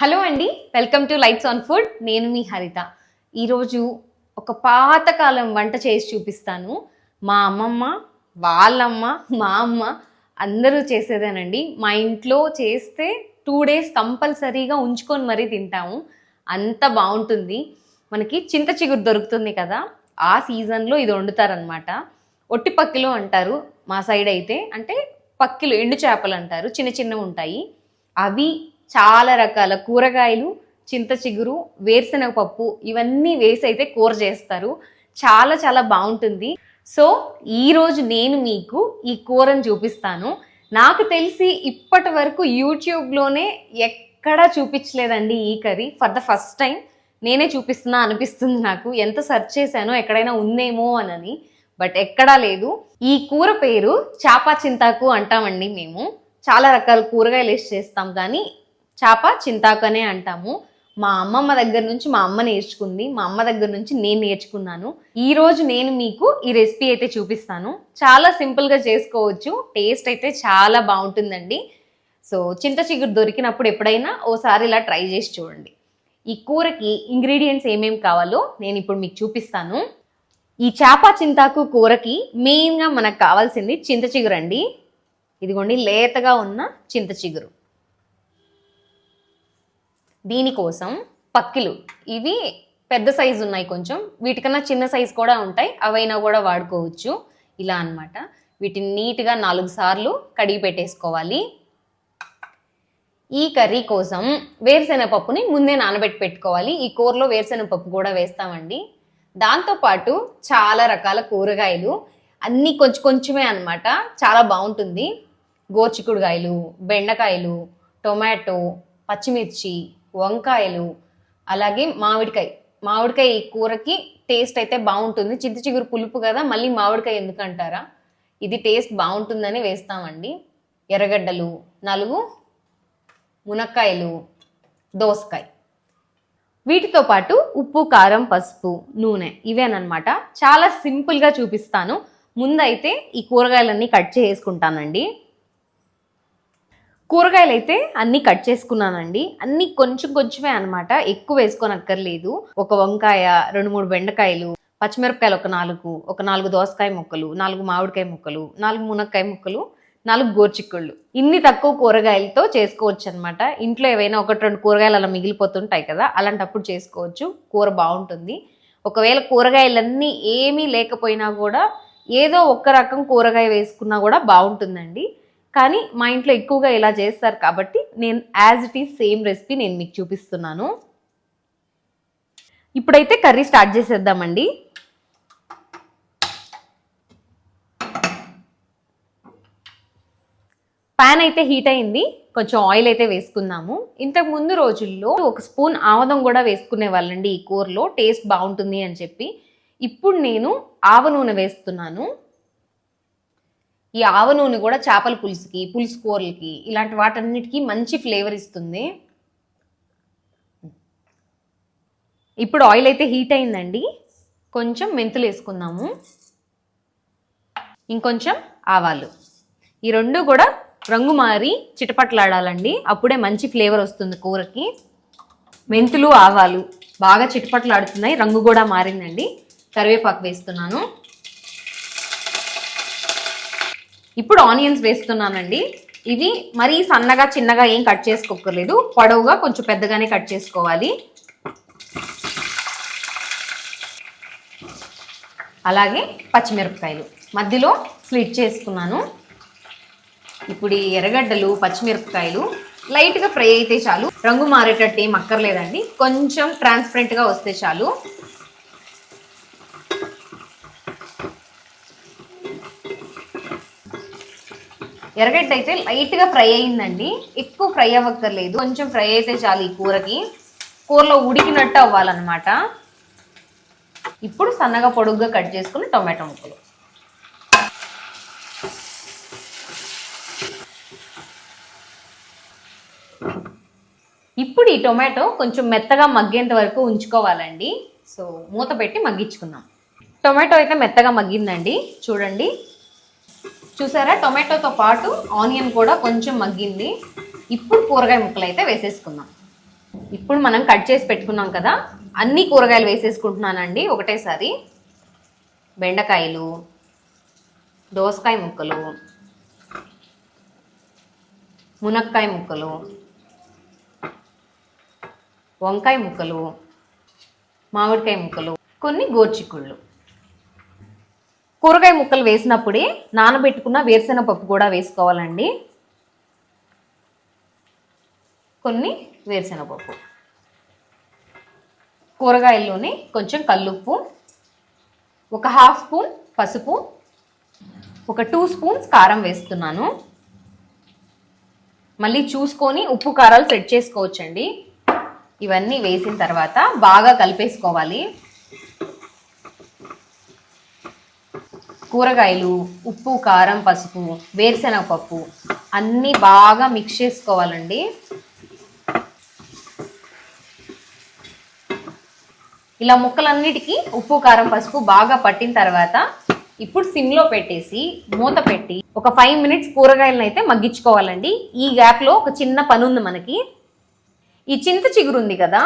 Hello అండి welcome to lights on food. నేను మీ హరిత. ఈరోజు ఒక పాతకాలం వంట చేసి చూపిస్తాను. మా అమ్మమ్మ వాళ్ళమ్మ మా అమ్మ అందరూ చేసేదేనండి. మా ఇంట్లో చేస్తే టూ డేస్ కంపల్సరీగా ఉంచుకొని మరీ తింటాము. అంత బాగుంటుంది. మనకి చింత చిగురు దొరుకుతుంది కదా ఆ సీజన్లో ఇది వండుతారనమాట ఒట్టి పక్కిలు అంటారు మా సైడ్ అయితే అంటే పక్కిలు ఎండు చేపలు అంటారు చిన్న చిన్నవి ఉంటాయి. అవి చాలా రకాల కూరగాయలు చింత చిగురు వేరుశనగ పప్పు ఇవన్నీ వేసి అయితే కూర చేస్తారు. చాలా చాలా బాగుంటుంది. సో ఈరోజు నేను మీకు ఈ కూరను చూపిస్తాను. నాకు తెలిసి ఇప్పటి వరకు యూట్యూబ్లోనే ఎక్కడా చూపించలేదండి ఈ curry. For the first time నేనే చూపిస్తున్నా అనిపిస్తుంది నాకు. ఎంత సెర్చ్ చేశానో ఎక్కడైనా ఉందేమో అనని. బట్ ఎక్కడా లేదు. ఈ కూర పేరు చాపా చింతాకు అంటామండి మేము. చాలా రకాల కూరగాయలు వేసి చేస్తాం. కానీ చాప చింతాకునే అంటాము. మా అమ్మమ్మ దగ్గర నుంచి మా అమ్మ నేర్చుకుంది. మా అమ్మ దగ్గర నుంచి నేను నేర్చుకున్నాను. ఈ రోజు నేను మీకు ఈ రెసిపీ అయితే చూపిస్తాను. చాలా సింపుల్గా చేసుకోవచ్చు. టేస్ట్ అయితే చాలా బాగుంటుందండి. సో చింత చిగురు దొరికినప్పుడు ఎప్పుడైనా ఓసారి ఇలా ట్రై చేసి చూడండి. ఈ కూరకి ఇంగ్రీడియంట్స్ ఏమేమి కావాలో నేను ఇప్పుడు మీకు చూపిస్తాను. ఈ చేప చింతాకు కూరకి మెయిన్గా మనకు కావాల్సింది చింత చిగురు అండి ఇదిగోండి లేతగా ఉన్న చింత చిగురు. దీనికోసం పక్కిలు. ఇవి పెద్ద సైజు ఉన్నాయి కొంచెం. వీటికన్నా చిన్న సైజు కూడా ఉంటాయి. అవైనా కూడా వాడుకోవచ్చు. ఇలా అన్నమాట. వీటిని నీట్గా నాలుగు సార్లు కడిగి పెట్టేసుకోవాలి. ఈ కర్రీ కోసం వేరుశెనగపప్పుని ముందే నానబెట్టి పెట్టుకోవాలి. ఈ కూరలో వేరుశెనగపప్పు కూడా వేస్తామండి. దాంతోపాటు చాలా రకాల కూరగాయలు. అన్నీ కొంచెం కొంచెమే అన్నమాట. చాలా బాగుంటుంది. గోర్చికుడుగాయలు బెండకాయలు టొమాటో పచ్చిమిర్చి వంకాయలు అలాగే మామిడికాయ. మామిడికాయ ఈ కూరకి టేస్ట్ అయితే బాగుంటుంది. చింత చిగురు పులుపు కదా మళ్ళీ మామిడికాయ ఎందుకు అంటారా ఇది టేస్ట్ బాగుంటుందని వేస్తామండి. ఎర్రగడ్డలు నలుగు మునక్కాయలు దోసకాయ. వీటితో పాటు ఉప్పు కారం పసుపు నూనె ఇవేనమాట చాలా సింపుల్గా చూపిస్తాను. ముందైతే ఈ కూరగాయలన్నీ కట్ చేసుకుంటానండి. కూరగాయలు అయితే అన్నీ కట్ చేసుకున్నానండి. అన్నీ కొంచెం కొంచెమే అనమాట ఎక్కువ వేసుకోనక్కర్లేదు. ఒక వంకాయ రెండు మూడు బెండకాయలు పచ్చిమిరపకాయలు ఒక నాలుగు ఒక నాలుగు దోసకాయ ముక్కలు నాలుగు మామిడికాయ ముక్కలు నాలుగు మునక్కాయ ముక్కలు నాలుగు గోర్చిక్కుళ్ళు. ఇన్ని తక్కువ కూరగాయలతో చేసుకోవచ్చు అనమాట ఇంట్లో ఏవైనా ఒకటి రెండు కూరగాయలు అలా మిగిలిపోతుంటాయి కదా అలాంటప్పుడు చేసుకోవచ్చు. కూర బాగుంటుంది. ఒకవేళ కూరగాయలన్నీ ఏమీ లేకపోయినా కూడా ఏదో ఒక్క రకం కూరగాయ వేసుకున్నా కూడా బాగుంటుందండి. కానీ మా ఇంట్లో ఎక్కువగా ఇలా చేస్తారు కాబట్టి నేను as it is same recipe నేను మీకు చూపిస్తున్నాను. ఇప్పుడైతే కర్రీ స్టార్ట్ చేసేద్దామండి. ప్యాన్ అయితే హీట్ అయింది. కొంచెం ఆయిల్ అయితే వేసుకుందాము. ఇంతకు ముందు రోజుల్లో ఒక స్పూన్ ఆవదం కూడా వేసుకునే వాళ్ళండి ఈ కూరలో. టేస్ట్ బాగుంటుంది అని చెప్పి. ఇప్పుడు నేను ఆవ నూనె వేస్తున్నాను. ఈ ఆవ నూనె కూడా చేపల పులుసుకి పులుసు కూరలకి ఇలాంటి వాటన్నిటికీ మంచి ఫ్లేవర్ ఇస్తుంది. ఇప్పుడు ఆయిల్ అయితే హీట్ అయిందండి. కొంచెం మెంతులు వేసుకుందాము. ఇంకొంచెం ఆవాలు. ఈ రెండు కూడా రంగు మారి చిటపట్లాడాలండి. అప్పుడే మంచి ఫ్లేవర్ వస్తుంది కూరకి. మెంతులు ఆవాలు బాగా చిటపట్లాడుతున్నాయి. రంగు కూడా మారిందండి. కరివేపాకు వేస్తున్నాను. ఇప్పుడు ఆనియన్స్ వేస్తున్నానండి. ఇవి మరీ సన్నగా చిన్నగా ఏం కట్ చేసుకోకర్లేదు పొడవుగా కొంచెం పెద్దగానే కట్ చేసుకోవాలి. అలాగే పచ్చిమిరపకాయలు. మధ్యలో స్లిట్ చేసుకున్నాను. ఇప్పుడు ఈ ఎర్రగడ్డలు పచ్చిమిరపకాయలు లైట్గా ఫ్రై అయితే చాలు. రంగు మారేటట్టు ఏం అక్కర్లేదండి. కొంచెం ట్రాన్స్పరెంట్గా వస్తే చాలు. ఎర్రగడ్డ అయితే లైట్గా ఫ్రై అయిందండి. ఎక్కువ ఫ్రై అవ్వక్కర్లేదు. కొంచెం ఫ్రై అయితే చాలు ఈ కూరకి. కూరలో ఉడికినట్టు అవ్వాలన్నమాట. ఇప్పుడు సన్నగా పొడుగ్గా కట్ చేసుకుని టొమాటో ముక్కలు. ఇప్పుడు ఈ టొమాటో కొంచెం మెత్తగా మగ్గేంత వరకు ఉంచుకోవాలండి. సో మూత పెట్టి మగ్గించుకుందాం. టొమాటో అయితే మెత్తగా మగ్గిందండి. చూడండి. చూసారా? టొమాటోతో పాటు ఆనియన్ కూడా కొంచెం మగ్గింది. ఇప్పుడు కూరగాయ ముక్కలు అయితే వేసేసుకుందాం. ఇప్పుడు మనం కట్ చేసి పెట్టుకున్నాం కదా అన్ని కూరగాయలు వేసేసుకుంటున్నానండి ఒకటేసారి. బెండకాయలు దోసకాయ ముక్కలు మునక్కాయ ముక్కలు వంకాయ ముక్కలు మామిడికాయ ముక్కలు కొన్ని గోర్చిక్కుళ్ళు. కూరగాయ ముక్కలు వేసినప్పుడే నానబెట్టుకున్న వేరుశెనగ పప్పు కూడా వేసుకోవాలండి. కొన్ని వేరుశెనగపప్పు. కూరగాయల్లోనే కొంచెం కల్లుప్పు ఒక హాఫ్ స్పూన్ పసుపు ఒక టూ స్పూన్స్ కారం వేస్తున్నాను. మళ్ళీ చూసుకొని ఉప్పు కారాలు సెట్ చేసుకోవచ్చండి. ఇవన్నీ వేసిన తర్వాత బాగా కలిపేసుకోవాలి. కూరగాయలు ఉప్పు కారం పసుపు వేరుశెనగ పప్పు అన్నీ బాగా మిక్స్ చేసుకోవాలండి. ఇలా ముక్కలన్నిటికీ ఉప్పు కారం పసుపు బాగా పట్టిన తర్వాత ఇప్పుడు సిమ్లో పెట్టేసి మూత పెట్టి ఒక ఫైవ్ మినిట్స్ కూరగాయలను అయితే మగ్గించుకోవాలండి. ఈ గ్యాప్లో ఒక చిన్న పని ఉంది మనకి. ఈ చింత చిగురు ఉంది కదా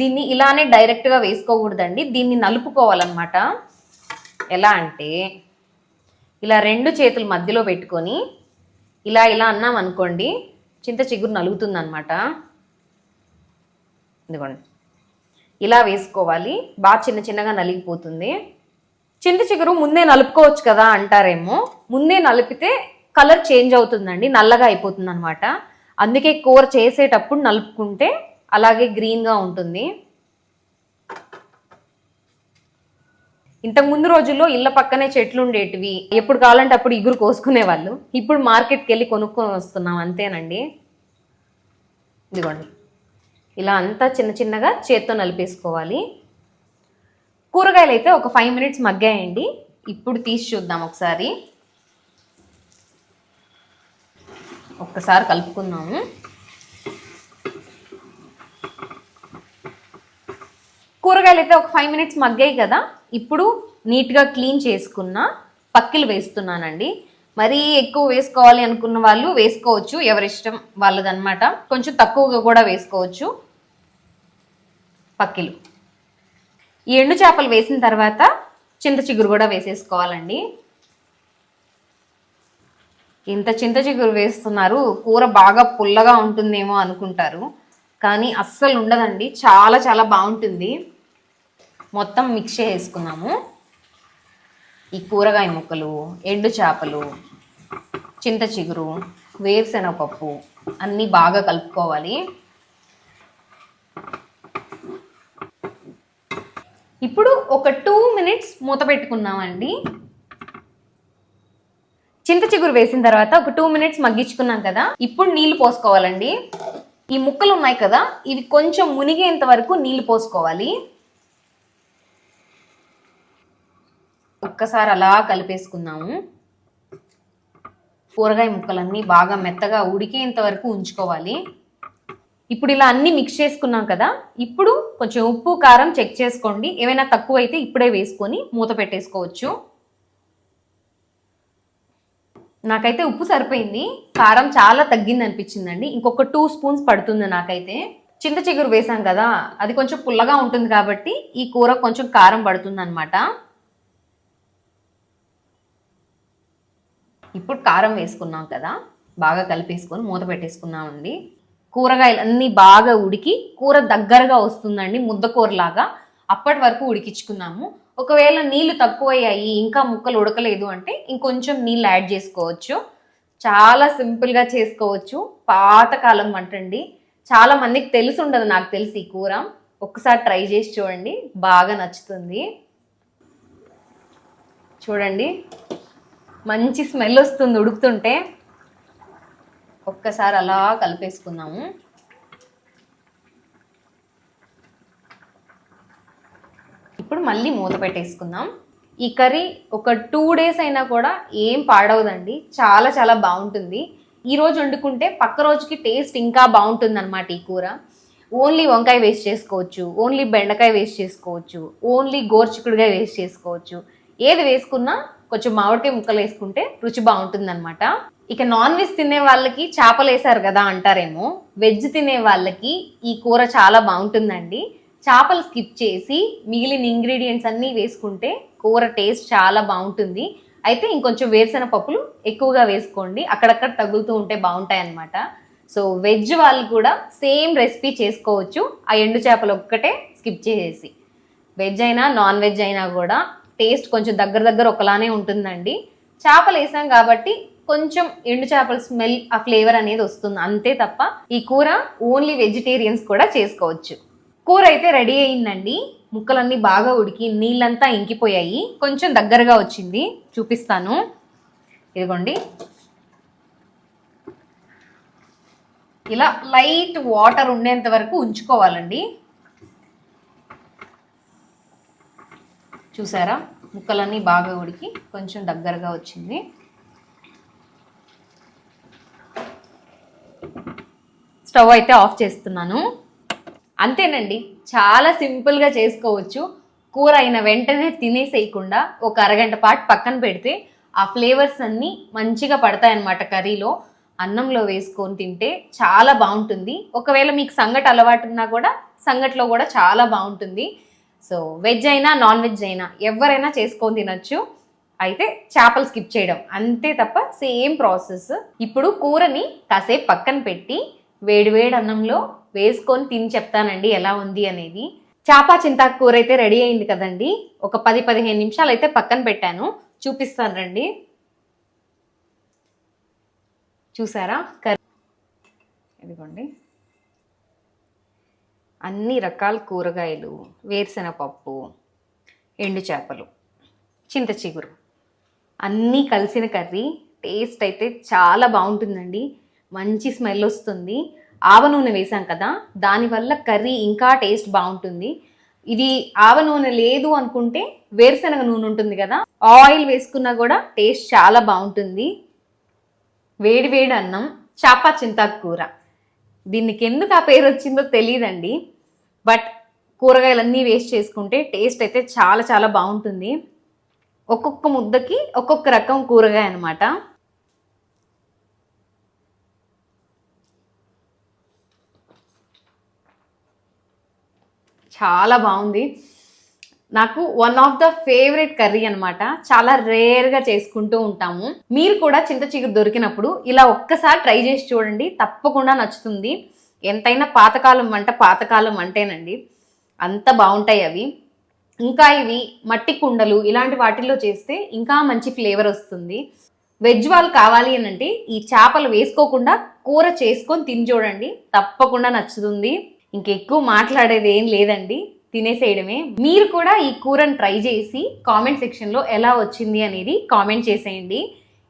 దీన్ని ఇలానే డైరెక్ట్గా వేసుకోకూడదండి. దీన్ని నలుపుకోవాలన్నమాట. ఎలా అంటే ఇలా రెండు చేతులు మధ్యలో పెట్టుకొని ఇలా ఇలా అన్నాం అనుకోండి చింత చిగురు నలుగుతుంది అనమాట ఇదిగోండి. ఇలా వేసుకోవాలి. బాగా చిన్న చిన్నగా నలిగిపోతుంది. చింత చిగురు ముందే నలుపుకోవచ్చు కదా అంటారేమో. ముందే నలిపితే కలర్ చేంజ్ అవుతుందండి నల్లగా అయిపోతుంది అనమాట అందుకే కూర చేసేటప్పుడు నలుపుకుంటే అలాగే గ్రీన్గా ఉంటుంది. ఇంతకు ముందు రోజుల్లో ఇళ్ళ పక్కనే చెట్లు ఉండేటివి ఎప్పుడు కావాలంటే అప్పుడు ఇగురు కోసుకునే వాళ్ళు ఇప్పుడు మార్కెట్కి వెళ్ళి కొనుక్కొని వస్తున్నాం అంతేనండి. ఇదిగోండి. ఇలా అంతా చిన్న చిన్నగా చేత్తో నలిపేసుకోవాలి. కూరగాయలు అయితే ఒక ఫైవ్ మినిట్స్ మగ్గాయండి. ఇప్పుడు తీసి చూద్దాం ఒకసారి. ఒక్కసారి కలుపుకుందాము. కూరగాయలు అయితే ఒక ఫైవ్ మినిట్స్ మగ్గాయి కదా. ఇప్పుడు నీట్గా క్లీన్ చేసుకున్న పక్కిలు వేస్తున్నానండి. మరీ ఎక్కువ వేసుకోవాలి అనుకున్న వాళ్ళు వేసుకోవచ్చు. ఎవరిష్టం వాళ్ళదన్నమాట. కొంచెం తక్కువగా కూడా వేసుకోవచ్చు పక్కిలు. ఈ ఎండు చేపలు వేసిన తర్వాత చింత చిగురు కూడా వేసేసుకోవాలండి. ఇంత చింత చిగురు వేస్తున్నారు. కూర బాగా పుల్లగా ఉంటుందేమో అనుకుంటారు. కానీ అస్సలు ఉండదండి. చాలా చాలా బాగుంటుంది. మొత్తం మిక్స్ చేసుకున్నాము ఈ కూరగాయ ముక్కలు ఎండు చేపలు చింత చిగురు వేరుశెనగపప్పు అన్నీ బాగా కలుపుకోవాలి. ఇప్పుడు ఒక టూ మినిట్స్ మూత పెట్టుకున్నామండి. చింత చిగురు వేసిన తర్వాత ఒక టూ మినిట్స్ మగ్గించుకున్నాం కదా. ఇప్పుడు నీళ్ళు పోసుకోవాలండి. ఈ ముక్కలు ఉన్నాయి కదా ఇవి కొంచెం మునిగేంత వరకు నీళ్ళు పోసుకోవాలి. ఒక్కసారి అలా కలిపేసుకుందాము. కూరగాయ ముక్కలన్నీ బాగా మెత్తగా ఉడికేంత వరకు ఉంచుకోవాలి. ఇప్పుడు ఇలా అన్ని మిక్స్ చేసుకున్నాం కదా ఇప్పుడు కొంచెం ఉప్పు కారం చెక్ చేసుకోండి. ఏమైనా తక్కువ అయితే ఇప్పుడే వేసుకొని మూత పెట్టేసుకోవచ్చు. నాకైతే ఉప్పు సరిపోయింది. కారం చాలా తగ్గింది అనిపించిందండి. ఇంకొక టూ స్పూన్స్ పడుతుంది నాకైతే. చింత చిగురు వేసాం కదా అది కొంచెం పుల్లగా ఉంటుంది కాబట్టి ఈ కూర కొంచెం కారం పడుతుంది అనమాట ఇప్పుడు కారం వేసుకున్నాం కదా బాగా కలిపేసుకొని మూత పెట్టేసుకున్నామండి కూరగాయలు అన్నీ బాగా ఉడికి కూర దగ్గరగా వస్తుందండి ముద్దకూరలాగా అప్పటి వరకు ఉడికించుకున్నాము. ఒకవేళ నీళ్ళు తక్కువయ్యాయి ఇంకా ముక్కలు ఉడకలేదు అంటే ఇంకొంచెం నీళ్ళు యాడ్ చేసుకోవచ్చు. చాలా సింపుల్గా చేసుకోవచ్చు. పాతకాలం వంటండి. చాలా మందికి తెలిసి ఉండదు నాకు తెలిసి ఈ కూర. ఒకసారి ట్రై చేసి చూడండి. బాగా నచ్చుతుంది. చూడండి. మంచి స్మెల్ వస్తుంది ఉడుకుతుంటే ఒక్కసారి అలా కలిపేసుకుందాము. ఇప్పుడు మళ్ళీ మూత పెట్టేసుకుందాం. ఈ కర్రీ ఒక టూ డేస్ అయినా కూడా ఏం పాడవదండి. చాలా చాలా బాగుంటుంది. ఈ రోజు వండుకుంటే పక్క రోజుకి టేస్ట్ ఇంకా బాగుంటుంది అనమాట ఈ కూర. ఓన్లీ వంకాయ వేస్ట్ చేసుకోవచ్చు ఓన్లీ బెండకాయ వేస్ట్ చేసుకోవచ్చు ఓన్లీ గోర్చికుడుగా వేస్ట్ చేసుకోవచ్చు. ఏది వేసుకున్నా కొంచెం మామిడికాయ ముక్కలు వేసుకుంటే రుచి బాగుంటుంది అనమాట ఇక నాన్ వెజ్ తినే వాళ్ళకి చేపలు వేసారు కదా అంటారేమో. వెజ్ తినే వాళ్ళకి ఈ కూర చాలా బాగుంటుందండి. చేపలు స్కిప్ చేసి మిగిలిన ఇంగ్రీడియంట్స్ అన్నీ వేసుకుంటే కూర టేస్ట్ చాలా బాగుంటుంది. అయితే ఇంకొంచెం వేరుశెనగ పప్పులు ఎక్కువగా వేసుకోండి. అక్కడక్కడ తగులుతూ ఉంటే బాగుంటాయి అన్నమాట సో వెజ్ వాళ్ళు కూడా సేమ్ రెసిపీ చేసుకోవచ్చు. ఆ ఎండు చేపలు ఒక్కటే స్కిప్ చేసేసి. వెజ్ అయినా నాన్ వెజ్ అయినా కూడా టేస్ట్ కొంచెం దగ్గర దగ్గర ఒకలానే ఉంటుందండి. చేపలు వేసాం కాబట్టి కొంచెం ఎండు చేపల స్మెల్ ఆ ఫ్లేవర్ అనేది వస్తుంది. అంతే తప్ప ఈ కూర ఓన్లీ వెజిటేరియన్స్ కూడా చేసుకోవచ్చు. కూర అయితే రెడీ అయిందండి. ముక్కలన్నీ బాగా ఉడికి నీళ్ళంతా ఇంకిపోయాయి. కొంచెం దగ్గరగా వచ్చింది. చూపిస్తాను. ఇదిగోండి. ఇలా లైట్ వాటర్ ఉండేంత వరకు ఉంచుకోవాలండి. చూసారా? ముక్కలన్నీ బాగా ఉడికి కొంచెం దగ్గరగా వచ్చింది. స్టవ్ అయితే ఆఫ్ చేస్తున్నాను. అంతేనండి చాలా సింపుల్గా చేసుకోవచ్చు. కూర అయిన వెంటనే తినేసేయకుండా ఒక అరగంట పాటు పక్కన పెడితే ఆ ఫ్లేవర్స్ అన్నీ మంచిగా పడతాయన్నమాట కర్రీలో. అన్నంలో వేసుకొని తింటే చాలా బాగుంటుంది. ఒకవేళ మీకు సంగటి అలవాటు ఉన్నా కూడా సంగట్లో కూడా చాలా బాగుంటుంది. సో వెజ్ అయినా నాన్ వెజ్ అయినా ఎవరైనా చేసుకొని తినొచ్చు. అయితే చేపలు స్కిప్ చేయడం అంతే తప్ప సేమ్ ప్రాసెస్ ఇప్పుడు కూరని కాసేపు పక్కన పెట్టి వేడి వేడి అన్నంలో వేసుకొని తిని చెప్తానండి ఎలా ఉంది అనేది. చేప చింతాకు కూర అయితే రెడీ అయింది కదండి. ఒక పది పదిహేను నిమిషాలు అయితే పక్కన పెట్టాను. చూపిస్తాను రండి. చూసారా? కర్రీ. ఇదిగోండి. అన్ని రకాల కూరగాయలు వేరుశనపప్పు ఎండు చేపలు చింత చిగురు. అన్నీ కలిసిన కర్రీ టేస్ట్ అయితే చాలా బాగుంటుందండి. మంచి స్మెల్ వస్తుంది. ఆవ నూనె వేసాం కదా దానివల్ల కర్రీ ఇంకా టేస్ట్ బాగుంటుంది. ఇది ఆవ నూనె లేదు అనుకుంటే వేరుశనగ నూనె ఉంటుంది కదా ఆయిల్ వేసుకున్నా కూడా టేస్ట్ చాలా బాగుంటుంది. వేడి వేడి అన్నం చాపా చింతాకు కూర. దీనికి ఎందుకు ఆ పేరు వచ్చిందో తెలియదండి బట్ కూరగాయలన్నీ వేస్ట్ చేసుకుంటే టేస్ట్ అయితే చాలా చాలా బాగుంటుంది. ఒక్కొక్క ముద్దకి ఒక్కొక్క రకం కూరగాయ అనమాట చాలా బాగుంది. నాకు one of the favourite curry అనమాట చాలా రేర్గా చేసుకుంటూ ఉంటాము. మీరు కూడా చింత చిగురు దొరికినప్పుడు ఇలా ఒక్కసారి ట్రై చేసి చూడండి. తప్పకుండా నచ్చుతుంది. ఎంతైనా పాతకాలం వంట పాతకాలం అంటేనండి. అంత బాగుంటాయి అవి. ఇంకా ఇవి మట్టి కుండలు ఇలాంటి వాటిల్లో చేస్తే ఇంకా మంచి ఫ్లేవర్ వస్తుంది. వెజ్ వాళ్ళు కావాలి అని అంటే ఈ చేపలు వేసుకోకుండా కూర చేసుకొని తిని చూడండి. తప్పకుండా నచ్చుతుంది. ఇంకెక్కువ మాట్లాడేది ఏం లేదండి. తినేసేయడమే. మీరు కూడా ఈ కూరను ట్రై చేసి కామెంట్ సెక్షన్లో ఎలా వచ్చింది అనేది కామెంట్ చేసేయండి.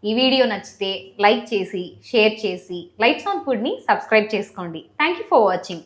ఈ వీడియో నచ్చితే లైక్ చేసి షేర్ చేసి లైట్స్ ఆన్ ఫుడ్ని సబ్స్క్రైబ్ చేసుకోండి. Thank you for watching.